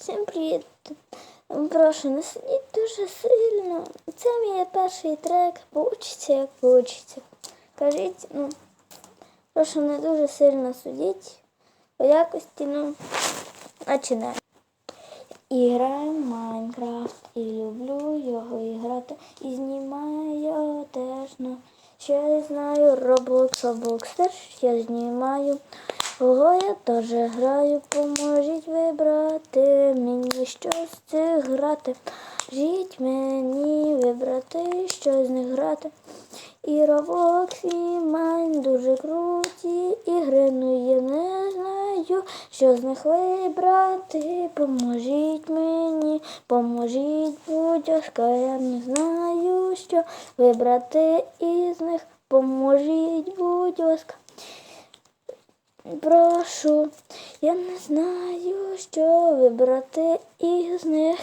Всім привіт! Прошу, не сидіть дуже сильно. Це мій перший трек. Получиться, як получиться. Кажіть, ну, прошу, не дуже сильно судіть. По якості, ну, починаємо. І граю в Майнкрафт, і люблю його грати. І знімаю його теж, ну, ще знаю Roblox, Roblox теж я знімаю. Ого, я теж граю, поможіть вибрати мені що з цих грати. Жіть мені вибрати, що з них грати. І і Майн дуже круті ігри, ну я не знаю, що з них вибрати. Поможіть мені, поможіть, будь ласка, я не знаю, що вибрати із них. Поможіть, будь ласка. Прошу, я не знаю, що вибрати із них,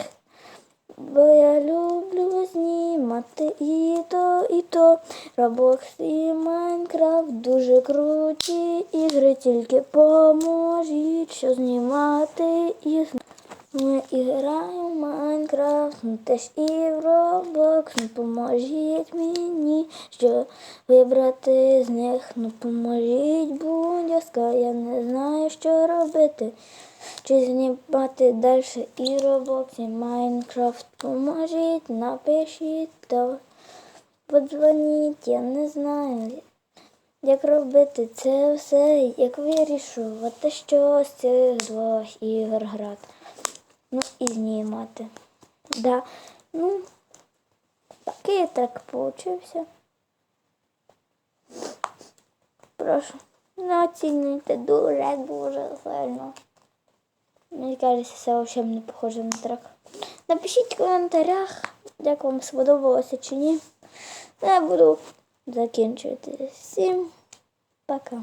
бо я люблю знімати і то, і то. Roblox і Майнкрафт дуже круті ігри, тільки поможіть, що знімати із них. Ми і граємо в Майнкрафт, ну теж і в Roblox, ну поможіть мені, що вибрати з них, ну поможіть, будь ласка, я не знаю, що робити. Чи знімати далі і Roblox, і Майнкрафт, поможіть, напишіть та подзвоніть, я не знаю. Як робити це все, як вирішувати, що з цих двох ігор грати. Ну і знімати. Да. Ну, такий трек получився. Прошу, не оцінюйте дуже, дуже сильно. Мені кажеться, це взагалі не похоже на трек. Напишіть в коментарях, як вам сподобалося чи ні. Я буду закінчувати. Всім пока.